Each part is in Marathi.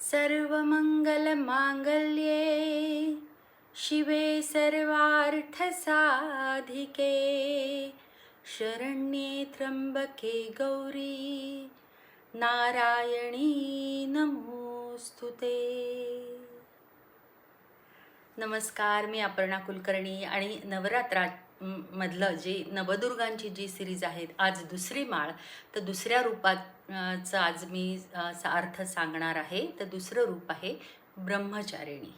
सर्वमङ्गलमाङ्गल्ये शिवे सर्वार्थसाधिके शरण्ये त्र्यम्बके गौरी नारायणी नमोस्तुते ते। नमस्कार मी अपर्णा कुलकर्णी आणि नवरात्रा मधलं जे नवदुर्गांची जी सिरीज आहेत आज दुसरी माळ तर दुसऱ्या रूपात चा आज मी चा अर्थ सांगणार आहे. तर दुसरं रूप आहे ब्रह्मचारिणी.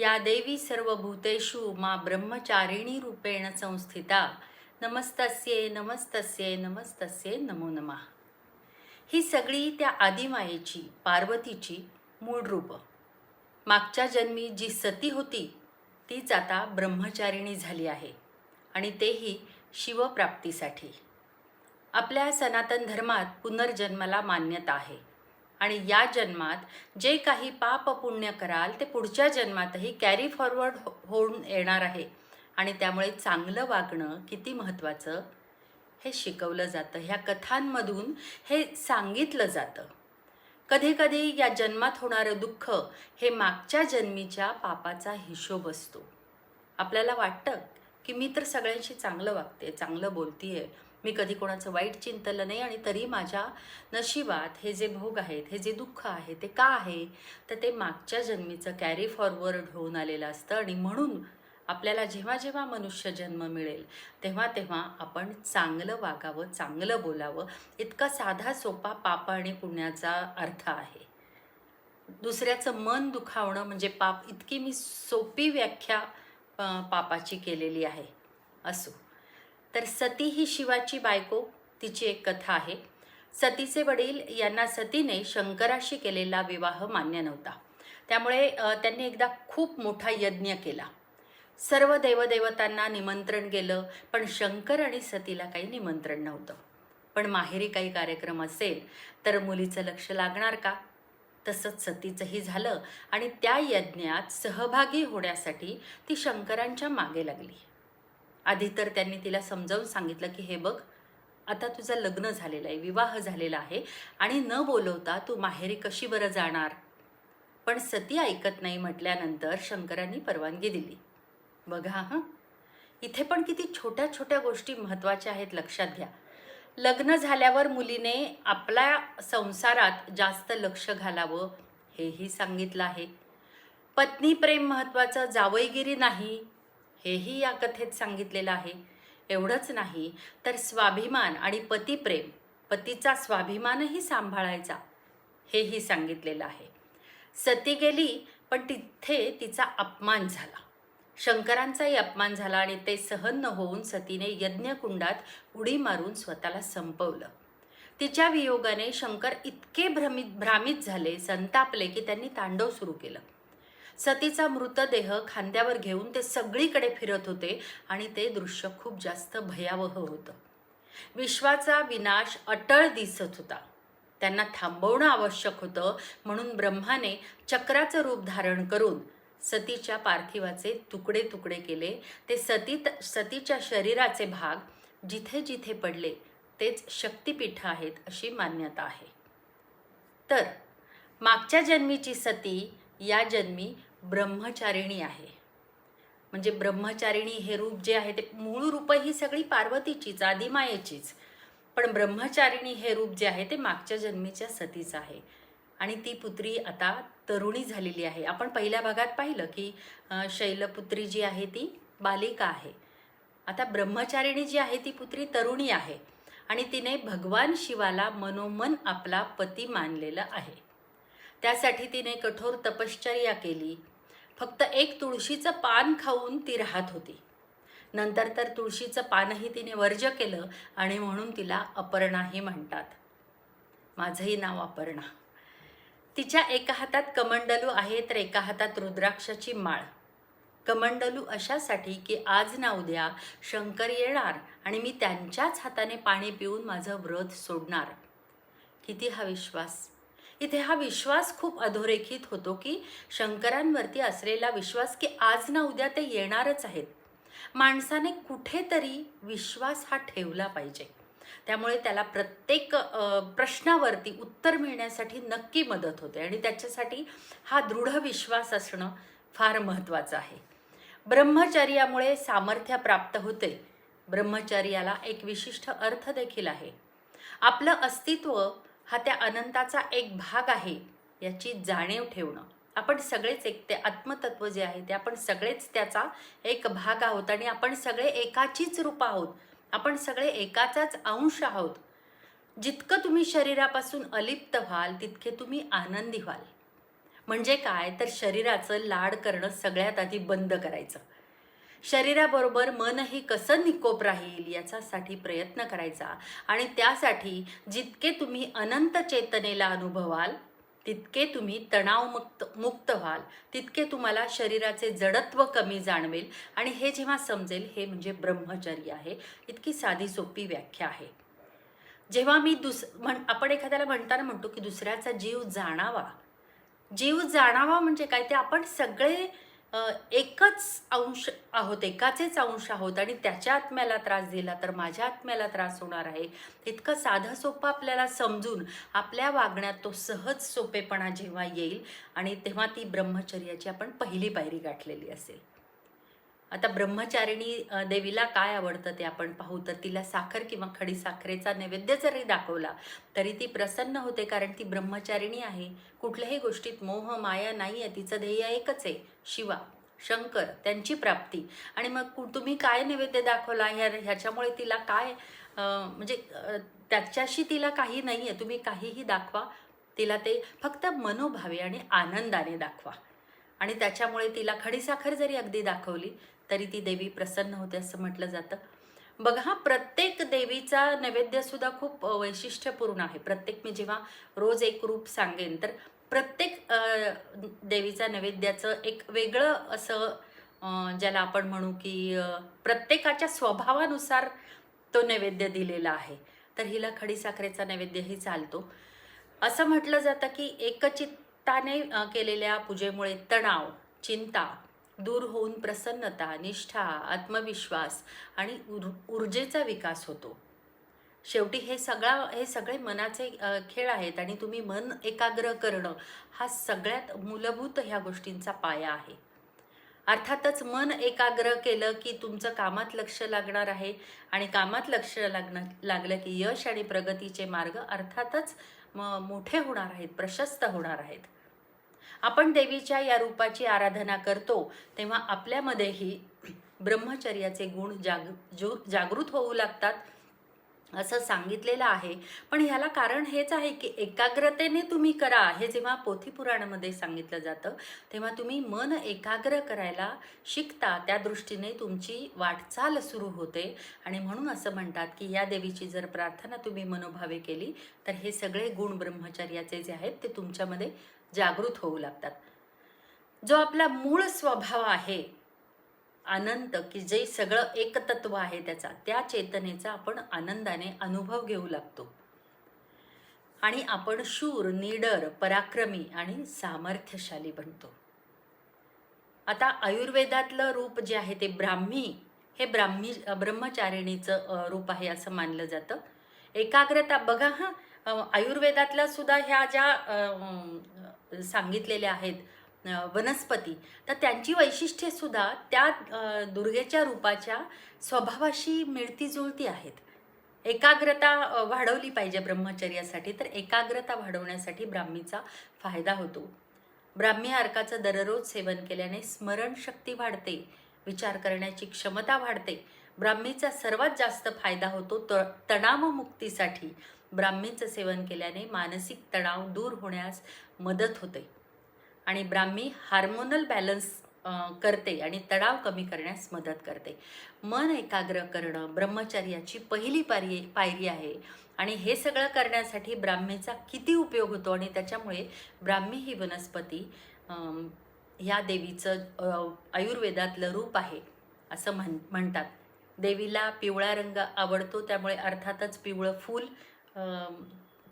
या देवी सर्व भूतेषु मा ब्रह्मचारिणी रूपेण संस्थिता. नमस्तस्ये नमस्तस्ये नमस्तस्ये नमो नमः. ही सगळी त्या आदिमायेची पार्वतीची मूळ रूप. मागच्या जन्मी जी सती होती तीच आता ब्रह्मचारिणी झाली आहे. आणि तेही शिवप्राप्तीसाठी. आपल्या सनातन धर्मात पुनर्जन्माला मान्यता आहे. आणि या जन्मात जे काही पाप पुण्य कराल ते पुढच्या जन्मातही कॅरी फॉरवर्ड हो- होऊन येणार आहे. आणि त्यामुळे चांगलं वागणं किती महत्त्वाचं? हे शिकवलं जातं. ह्या कथांमधून हे सांगितलं जातं. कधी कधी या जन्मात होणारं दुःख हे मागच्या जन्मीच्या पापाचा हिशोब असतो. आपल्याला वाटतं की मी तर सगळ्यांशी चांगलं वागते चांगलं बोलतीये. मी कधी कोणाचं वाईट चिंतलं नाही आणि तरी माझ्या नशिबात हे जे भोग आहेत हे जे दुःख आहे ते का आहे? तर ते मागच्या जन्मीचं कॅरी फॉरवर्ड होऊन आलेलं असतं आणि म्हणून आपल्याला जेव्हा जेव्हा मनुष्य जन्म मिळेल तेव्हा तेव्हा आपण चांगलं वागावं चांगलं बोलावं इतका साधा सोपा पाप आणि पुण्याचा अर्थ आहे. दुसऱ्याचं मन दुखावणं म्हणजे पाप इतकी मी सोपी व्याख्या पापाची केलेली आहे. असो. तर सती ही शिवाची बायको तिची एक कथा आहे. सतीचे वडील यांना सतीने शंकराशी केलेला विवाह मान्य नव्हता. त्यामुळे त्यांनी एकदा खूप मोठा यज्ञ केला. सर्व देवदेवतांना निमंत्रण गेलं पण शंकर आणि सतीला काही निमंत्रण नव्हतं. पण माहेरी काही कार्यक्रम असेल तर मुलीचं लक्ष लागणार का? तसंच सतीचंही झालं आणि त्या यज्ञात सहभागी होण्यासाठी ती शंकरांच्या मागे लागली. आधी तर त्यांनी तिला समजावून सांगितलं की हे बघ आता तुझं लग्न झालेलं आहे विवाह झालेला आहे आणि न बोलवता तू माहेरी कशी बरं जाणार? पण सती ऐकत नाही म्हटल्यानंतर शंकरांनी परवानगी दिली. बघा हां इथे पण किती छोट्या छोट्या गोष्टी महत्त्वाच्या आहेत लक्षात घ्या. लग्न झाल्यावर मुलीने आपल्या संसारात जास्त लक्ष घालावं हेही सांगितलं आहे. पत्नी प्रेम महत्त्वाचं जावईगिरी नाही हेही या कथेत सांगितलेलं आहे. एवढंच नाही तर स्वाभिमान आणि पतिप्रेम पतीचा स्वाभिमानही सांभाळायचा हेही सांगितलेलं आहे. सती गेली पण तिथे तिचा अपमान झाला. शंकरांचाही अपमान झाला आणि ते सहन न होऊन सतीने यज्ञकुंडात उडी मारून स्वतःला संपवलं. तिच्या वियोगाने शंकर इतके भ्रमित भ्रामित झाले संतापले की त्यांनी तांडव सुरू केलं. सतीचा मृतदेह खांद्यावर घेऊन ते सगळीकडे फिरत होते आणि ते दृश्य खूप जास्त भयावह होतं. विश्वाचा विनाश अटळ दिसत होता. त्यांना थांबवणं आवश्यक होतं म्हणून ब्रह्माने चक्राचं रूप धारण करून सतीच्या पार्थिवाचे तुकडे तुकडे केले. ते सतीत सतीच्या शरीराचे भाग जिथे जिथे पडले तेच शक्तिपीठ आहेत अशी मान्यता आहे. तर मागच्या जन्मीची सती या जन्मी ब्रह्मचारिणी आहे. म्हणजे ब्रह्मचारिणी हे रूप जे आहे ते मूळ रूप ही सगळी पार्वतीचीच आदिमायेचीच. पण ब्रह्मचारिणी हे रूप जे आहे ते मागच्या जन्मीच्या सतीचं आहे. आणि ती पुत्री आता तरुणी झालेली आहे. आपण पहिल्या भागात पाहिलं की शैलपुत्री जी आहे ती बालिका आहे. आता ब्रह्मचारिणी जी आहे ती पुत्री तरुणी आहे. आणि तिने भगवान शिवाला मनोमन आपला पती मानलेलं आहे. त्यासाठी तिने कठोर तपश्चर्या केली. फक्त एक तुळशीचं पान खाऊन ती राहत होती. नंतर तर तुळशीचं पानही तिने वर्ज केलं आणि म्हणून तिला अपर्णाही म्हणतात. माझंही नाव अपर्णा. तिच्या एका हातात कमंडलू आहे तर एका हातात रुद्राक्षाची माळ. कमंडलू अशासाठी की आज ना उद्या शंकर येणार आणि मी त्यांच्याच हाताने पाणी पिऊन माझं व्रत सोडणार. किती हा विश्वास! इथे हा विश्वास खूप अधोरेखित होतो की शंकरांवरती असलेला विश्वास की आज ना उद्या ते येणारच आहेत. माणसाने कुठेतरी विश्वास हा ठेवला पाहिजे. त्यामुळे त्याला प्रत्येक प्रश्नावरती उत्तर मिळण्यासाठी नक्की मदत होते आणि त्याच्यासाठी हा दृढ विश्वास असणं फार महत्त्वाचं आहे. ब्रह्मचर्यामुळे सामर्थ्य प्राप्त होते. ब्रह्मचर्याला एक विशिष्ट अर्थ देखील आहे. आपलं अस्तित्व हा त्या अनंताचा एक भाग आहे याची जाणीव ठेवणं. आपण सगळेच एक ते आत्मतत्व जे आहे ते आपण सगळेच त्याचा एक भाग आहोत आणि आपण सगळे एकाचीच रूप आहोत. आपण सगळे एकाचाच अंश आहोत. जितकं तुम्ही शरीरापासून अलिप्त व्हाल तितके तुम्ही आनंदी व्हाल. म्हणजे काय? तर शरीराचं लाड करणं सगळ्यात आधी बंद करायचं. शरीराबरोबर मनही कसं निकोप राहील याच्यासाठी प्रयत्न करायचा. आणि त्यासाठी जितके तुम्ही अनंत चेतनेला अनुभवाल तितके तुम्ही तणावमुक्त मुक्त व्हाल. तितके तुम्हाला शरीराचे जडत्व कमी जाणवेल. आणि हे जेव्हा समजेल हे म्हणजे ब्रह्मचर्य आहे. इतकी साधी सोपी व्याख्या आहे. जेव्हा मी दुस म्हण आपण एखाद्याला म्हणताना म्हणतो की दुसऱ्याचा जीव जाणावा. जीव जाणावा म्हणजे काय? ते आपण सगळे एकच अंश आहोत एकाचेच अंश आहोत आणि त्याच्या आत्म्याला त्रास दिला तर माझ्या आत्म्याला त्रास होणार आहे. इतकं साधं सोपं आपल्याला समजून आपल्या वागण्यात तो सहज सोपेपणा जेव्हा येईल आणि तेव्हा ती ब्रह्मचर्याची आपण पहिली पायरी गाठलेली असेल. आता ब्रह्मचारिणी देवीला काय आवडतं ते आपण पाहू. तर तिला साखर किंवा खडी साखरेचा नैवेद्य जरी दाखवला तरी ती प्रसन्न होते कारण ती ब्रह्मचारिणी आहे. कुठल्याही गोष्टीत मोह माया नाही आहे. तिचं ध्येय एकच आहे शिवा शंकर त्यांची प्राप्ती. आणि मग कु- तुम्ही काय नैवेद्य दाखवला? ह्या ह्याच्यामुळे तिला काय म्हणजे त्याच्याशी तिला काही नाही आहे तुम्ही काहीही दाखवा. तिला ते फक्त मनोभावे आणि आनंदाने दाखवा. आणि त्याच्यामुळे तिला खडीसाखर जरी अगदी दाखवली तरी ती देवी प्रसन्न होते असं म्हटलं जातं. बघा हा प्रत्येक देवीचा नैवेद्यसुद्धा खूप वैशिष्ट्यपूर्ण आहे. प्रत्येक मी जेव्हा रोज एक रूप सांगेन तर प्रत्येक देवीचा नैवेद्याचं एक वेगळं असं ज्याला आपण म्हणू की प्रत्येकाच्या स्वभावानुसार तो नैवेद्य दिलेला आहे. तर हिला खडीसाखरेचा नैवेद्यही चालतो. असं म्हटलं जातं की एकचित अ, केलेल्या पूजेमुळे तणाव चिंता दूर होऊन प्रसन्नता निष्ठा आत्मविश्वास आणि उर ऊर्जेचा विकास होतो. शेवटी हे सगळा हे सगळे मनाचे खेळ आहेत आणि तुम्ही मन एकाग्र करणं हा सगळ्यात मूलभूत ह्या गोष्टींचा पाया आहे. अर्थातच मन एकाग्र केलं की तुमचं कामात लक्ष लागणार आहे आणि कामात लक्ष लागणं लागलं की यश आणि प्रगतीचे मार्ग अर्थातच म मोठे होणार आहेत प्रशस्त होणार आहेत. आपण देवीच्या या रूपाची आराधना करतो तेव्हा आपल्यामध्येही ब्रह्मचर्याचे गुण जाग जो जागृत होऊ लागतात. असं सांगितलेलं आहे. पण ह्याला कारण हेच आहे की एकाग्रतेने तुम्ही करा हे जेव्हा पोथीपुराणामध्ये सांगितलं जातं तेव्हा तुम्ही मन एकाग्र करायला शिकता त्या दृष्टीने तुमची वाटचाल सुरू होते. आणि म्हणून असं म्हणतात की या देवीची जर प्रार्थना तुम्ही मनोभावे केली तर हे सगळे गुण ब्रह्मचर्याचे जे आहेत ते तुमच्यामध्ये जागृत होऊ लागतात. जो आपला मूळ स्वभाव आहे अनंत की जे सगळं एकतत्व आहे त्याचा त्या चेतनेचा आपण आनंदाने अनुभव घेऊ लागतो. आणि आपण शूर निडर पराक्रमी आणि सामर्थ्यशाली बनतो. आता आयुर्वेदातलं रूप जे आहे ते ब्राह्मी हे ब्राह्मी ब्रह्मचारिणीचं रूप आहे असं मानलं जातं. एकाग्रता बघा हां आयुर्वेदातल्या सुद्धा ह्या ज्या सांगितलेल्या आहेत वनस्पती. तर त्यांची वैशिष्ट्ये सुद्धा त्या दुर्गेच्या रूपाच्या स्वभावाशी मिळती जुळती आहेत. एकाग्रता वाढवली पाहिजे ब्रह्मचर्यासाठी तर एकाग्रता वाढवण्यासाठी ब्राह्मीचा फायदा होतो. ब्राह्मी अर्काचं दररोज सेवन केल्याने स्मरणशक्ती वाढते विचार करण्याची क्षमता वाढते. ब्राह्मीचा सर्वात जास्त फायदा होतो त तणावमुक्तीसाठी. ब्राह्मीचं सेवन केल्याने मानसिक तणाव दूर होण्यास मदत होते. आणि ब्राह्मी हार्मोनल बॅलन्स करते आणि तणाव कमी करण्यास मदत करते. मन एकाग्र करणं ब्रह्मचर्याची पहिली पारी पायरी आहे आणि हे सगळं करण्यासाठी ब्राह्मीचा किती उपयोग होतो आणि त्याच्यामुळे ब्राह्मी ही वनस्पती ह्या देवीचं आयुर्वेदातलं रूप आहे असं म्हण म्हणतात. देवीला पिवळा रंग आवडतो त्यामुळे अर्थातच पिवळं फूल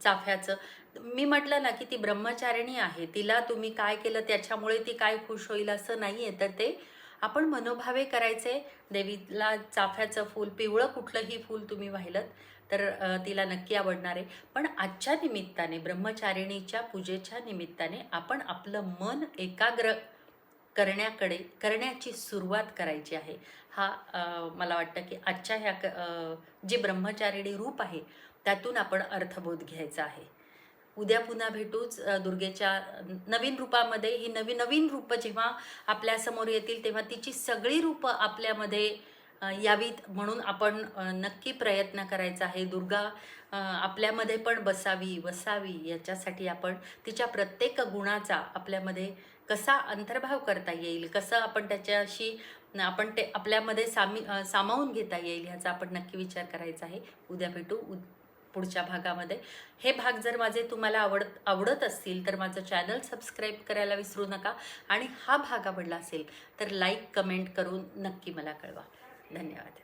चाफ्याचं. मी म्हटलं ना की ती ब्रह्मचारिणी आहे तिला तुम्ही काय केलं त्याच्यामुळे ती काय खुश होईल असं नाही आहे तर ते आपण मनोभावे करायचे. देवीला चाफ्याचं फूल पिवळं कुठलंही फूल तुम्ही वाहिलं तर तिला नक्की आवडणार. आहे पण आजच्या निमित्ताने ब्रह्मचारिणीच्या पूजेच्या निमित्ताने आपण आपलं मन एकाग्र करण्याकडे करण्याची सुरुवात करायची आहे. हा मला वाटतं की आजच्या ह्या क- जे ब्रह्मचारिणी रूप आहे त्यातून आपण अर्थबोध घ्यायचा आहे. उद्या पुन्हा भेटूच दुर्गेच्या नवीन रूपामध्ये ही नवीन नवीन रूपं जेव्हा आपल्यासमोर येतील तेव्हा तिची सगळी रूपं आपल्यामध्ये यावीत म्हणून आपण नक्की प्रयत्न करायचा आहे. दुर्गा आपल्यामध्ये पण बसावी वसावी याच्यासाठी आपण तिच्या प्रत्येक गुणाचा आपल्यामध्ये कसा अंतर्भाव करता येईल कसं आपण त्याच्याशी आपण ते आपल्यामध्ये सामी सामावून घेता येईल ह्याचा आपण नक्की विचार करायचा आहे. उद्या भेटू. उद पुढच्या भागामध्ये. हे भाग जर माझे तुम्हाला आवडत आवडत असतील तर माझं चॅनल सबस्क्राईब करायला विसरू नका आणि हा भाग आवडला असेल तर लाईक कमेंट करून नक्की मला कळवा. धन्यवाद.